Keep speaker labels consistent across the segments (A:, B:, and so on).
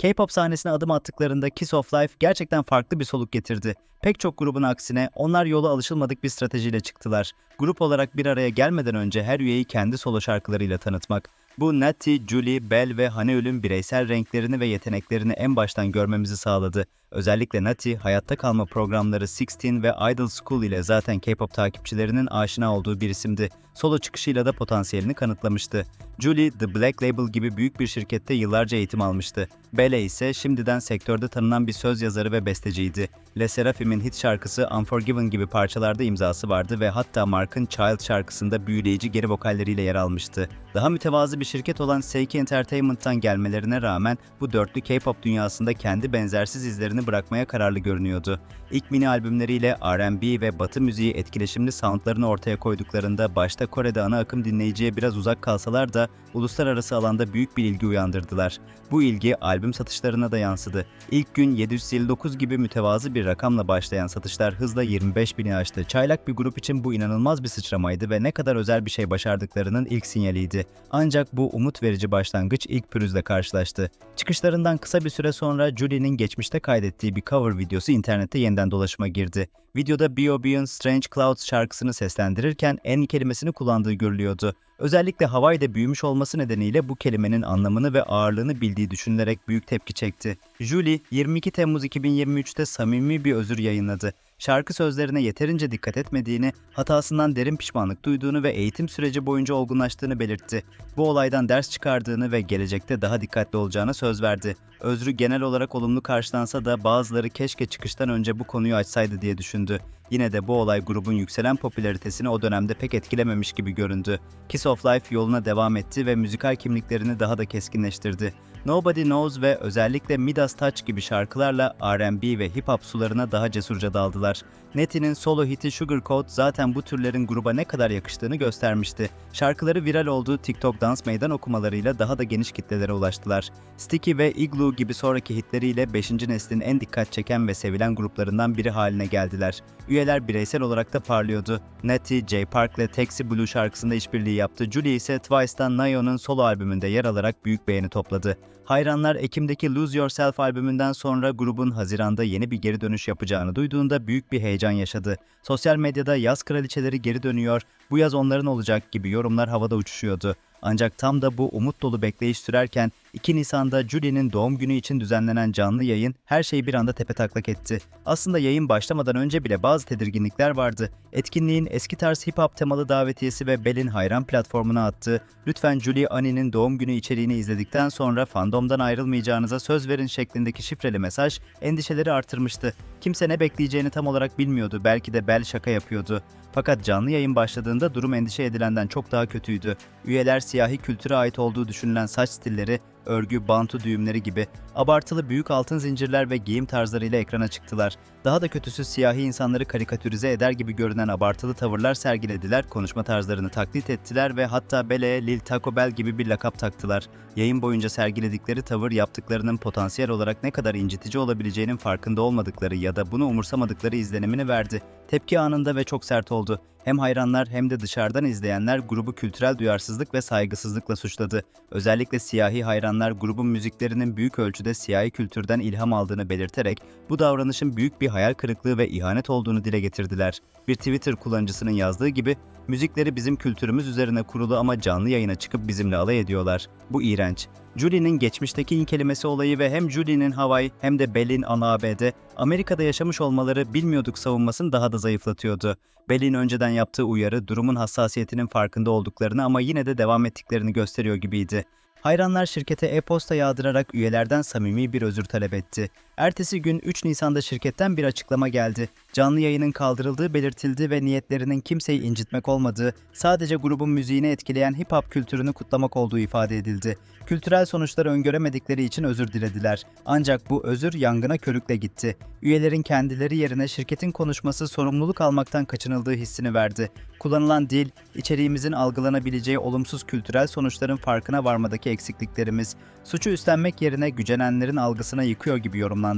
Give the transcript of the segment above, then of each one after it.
A: K-pop sahnesine adım attıklarında Kiss of Life gerçekten farklı bir soluk getirdi. Pek çok grubun aksine onlar yola alışılmadık bir stratejiyle çıktılar. Grup olarak bir araya gelmeden önce her üyeyi kendi solo şarkılarıyla tanıtmak. Bu Natty, Julie, Bell ve Haneül'ün bireysel renklerini ve yeteneklerini en baştan görmemizi sağladı. Özellikle Natty, hayatta kalma programları Sixteen ve Idol School ile zaten K-pop takipçilerinin aşina olduğu bir isimdi. Solo çıkışıyla da potansiyelini kanıtlamıştı. Julie, The Black Label gibi büyük bir şirkette yıllarca eğitim almıştı. Belle ise şimdiden sektörde tanınan bir söz yazarı ve besteciydi. Le Seraphim'in hit şarkısı Unforgiven gibi parçalarda imzası vardı ve hatta Mark'ın Child şarkısında büyüleyici geri vokalleriyle yer almıştı. Daha mütevazı bir şirket olan Seiki Entertainment'tan gelmelerine rağmen bu dörtlü K-pop dünyasında kendi benzersiz izlerini bırakmaya kararlı görünüyordu. İlk mini albümleriyle R&B ve Batı müziği etkileşimli soundlarını ortaya koyduklarında başta Kore'de ana akım dinleyiciye biraz uzak kalsalar da uluslararası alanda büyük bir ilgi uyandırdılar. Bu ilgi albüm satışlarına da yansıdı. İlk gün 759 gibi mütevazı bir rakamla başlayan satışlar hızla 25 bini aştı. Çaylak bir grup için bu inanılmaz bir sıçramaydı ve ne kadar özel bir şey başardıklarının ilk sinyaliydi. Ancak bu umut verici başlangıç ilk pürüzle karşılaştı. Çıkışlarından kısa bir süre sonra Julie'nin geçmişte kaydettiği bir cover videosu internette yeniden dolaşıma girdi. Videoda B.O.B'ın Strange Clouds şarkısını seslendirirken en kelimesini kullandığı görülüyordu. Özellikle Hawaii'de büyümüş olması nedeniyle bu kelimenin anlamını ve ağırlığını bildiği düşünülerek büyük tepki çekti. Julie, 22 Temmuz 2023'te samimi bir özür yayınladı. Şarkı sözlerine yeterince dikkat etmediğini, hatasından derin pişmanlık duyduğunu ve eğitim süreci boyunca olgunlaştığını belirtti. Bu olaydan ders çıkardığını ve gelecekte daha dikkatli olacağına söz verdi. Özrü genel olarak olumlu karşılansa da bazıları keşke çıkıştan önce bu konuyu açsaydı diye düşündü. Yine de bu olay grubun yükselen popülaritesini o dönemde pek etkilememiş gibi göründü. Kiss of Life yoluna devam etti ve müzikal kimliklerini daha da keskinleştirdi. Nobody Knows ve özellikle Midas Touch gibi şarkılarla R&B ve hip hop sularına daha cesurca daldılar. Netty'nin solo hiti Sugarcoat zaten bu türlerin gruba ne kadar yakıştığını göstermişti. Şarkıları viral olduğu TikTok dans meydan okumalarıyla daha da geniş kitlelere ulaştılar. Sticky ve Igloo gibi sonraki hitleriyle 5. neslin en dikkat çeken ve sevilen gruplarından biri haline geldiler. Üyeler bireysel olarak da parlıyordu. Netty, Jay Park ile Taxi Blue şarkısında işbirliği yaptı. Julie ise Twice'dan Nayo'nun solo albümünde yer alarak büyük beğeni topladı. Hayranlar Ekim'deki Lose Yourself albümünden sonra grubun Haziran'da yeni bir geri dönüş yapacağını duyduğunda büyük bir heyecan yaşadı. Sosyal medyada yaz kraliçeleri geri dönüyor, bu yaz onların olacak gibi yorumlar havada uçuşuyordu. Ancak tam da bu umut dolu bekleyiş sürerken 2 Nisan'da Julie'nin doğum günü için düzenlenen canlı yayın her şeyi bir anda tepetaklak etti. Aslında yayın başlamadan önce bile bazı tedirginlikler vardı. Etkinliğin eski tarz hip hop temalı davetiyesi ve Bell'in hayran platformuna attığı "Lütfen Julie Annie'nin doğum günü içeriğini izledikten sonra fandomdan ayrılmayacağınıza söz verin" şeklindeki şifreli mesaj endişeleri artırmıştı. Kimse ne bekleyeceğini tam olarak bilmiyordu. Belki de Bell şaka yapıyordu. Fakat canlı yayın başladığında durum endişe edilenden çok daha kötüydü. Üyeler siyahi kültüre ait olduğu düşünülen saç stilleri, örgü, bantu düğümleri gibi abartılı büyük altın zincirler ve giyim tarzlarıyla ekrana çıktılar. Daha da kötüsü siyahi insanları karikatürize eder gibi görünen abartılı tavırlar sergilediler, konuşma tarzlarını taklit ettiler ve hatta Bele'ye Lil Taco Bell gibi bir lakap taktılar. Yayın boyunca sergiledikleri tavır yaptıklarının potansiyel olarak ne kadar incitici olabileceğinin farkında olmadıkları ya da bunu umursamadıkları izlenimini verdi. Tepki anında ve çok sert oldu. Hem hayranlar hem de dışarıdan izleyenler grubu kültürel duyarsızlık ve saygısızlıkla suçladı. Özellikle siyahi hayranlar grubun müziklerinin büyük ölçüde siyahi kültürden ilham aldığını belirterek bu davranışın büyük bir hayal kırıklığı ve ihanet olduğunu dile getirdiler. Bir Twitter kullanıcısının yazdığı gibi müzikleri bizim kültürümüz üzerine kurulu ama canlı yayına çıkıp bizimle alay ediyorlar. Bu iğrenç. Julie'nin geçmişteki in kelimesi olayı ve hem Julie'nin Hawaii hem de Bell'in ana ABD, Amerika'da yaşamış olmaları bilmiyorduk savunmasını daha da zayıflatıyordu. Bell'in önceden yaptığı uyarı durumun hassasiyetinin farkında olduklarını ama yine de devam ettiklerini gösteriyor gibiydi. Hayranlar şirkete e-posta yağdırarak üyelerden samimi bir özür talep etti. Ertesi gün 3 Nisan'da şirketten bir açıklama geldi. Canlı yayının kaldırıldığı belirtildi ve niyetlerinin kimseyi incitmek olmadığı, sadece grubun müziğini etkileyen hip hop kültürünü kutlamak olduğu ifade edildi. Kültürel sonuçları öngöremedikleri için özür dilediler. Ancak bu özür yangına körükle gitti. Üyelerin kendileri yerine şirketin konuşması sorumluluk almaktan kaçınıldığı hissini verdi. Kullanılan dil, içeriğimizin algılanabileceği olumsuz kültürel sonuçların farkına varmadaki eksikliklerimiz, suçu üstlenmek yerine gücenenlerin algısına yıkıyor gibi yorumlandı.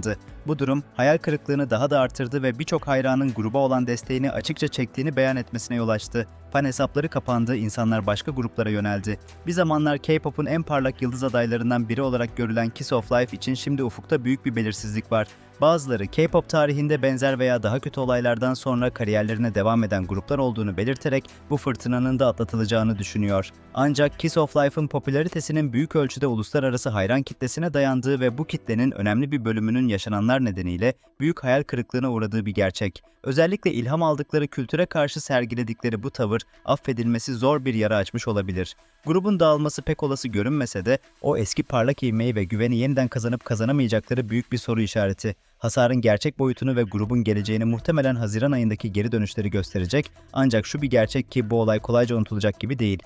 A: Bu durum hayal kırıklığını daha da artırdı ve birçok hayranın gruba olan desteğini açıkça çektiğini beyan etmesine yol açtı. Fan hesapları kapandı, insanlar başka gruplara yöneldi. Bir zamanlar K-pop'un en parlak yıldız adaylarından biri olarak görülen Kiss of Life için şimdi ufukta büyük bir belirsizlik var. Bazıları K-pop tarihinde benzer veya daha kötü olaylardan sonra kariyerlerine devam eden gruplar olduğunu belirterek bu fırtınanın da atlatılacağını düşünüyor. Ancak Kiss of Life'ın popülaritesinin büyük ölçüde uluslararası hayran kitlesine dayandığı ve bu kitlenin önemli bir bölümünün yaşananlar nedeniyle büyük hayal kırıklığına uğradığı bir gerçek. Özellikle ilham aldıkları kültüre karşı sergiledikleri bu tavır affedilmesi zor bir yara açmış olabilir. Grubun dağılması pek olası görünmese de o eski parlak ivmeyi ve güveni yeniden kazanıp kazanamayacakları büyük bir soru işareti. Hasarın gerçek boyutunu ve grubun geleceğini muhtemelen Haziran ayındaki geri dönüşleri gösterecek ancak şu bir gerçek ki bu olay kolayca unutulacak gibi değil.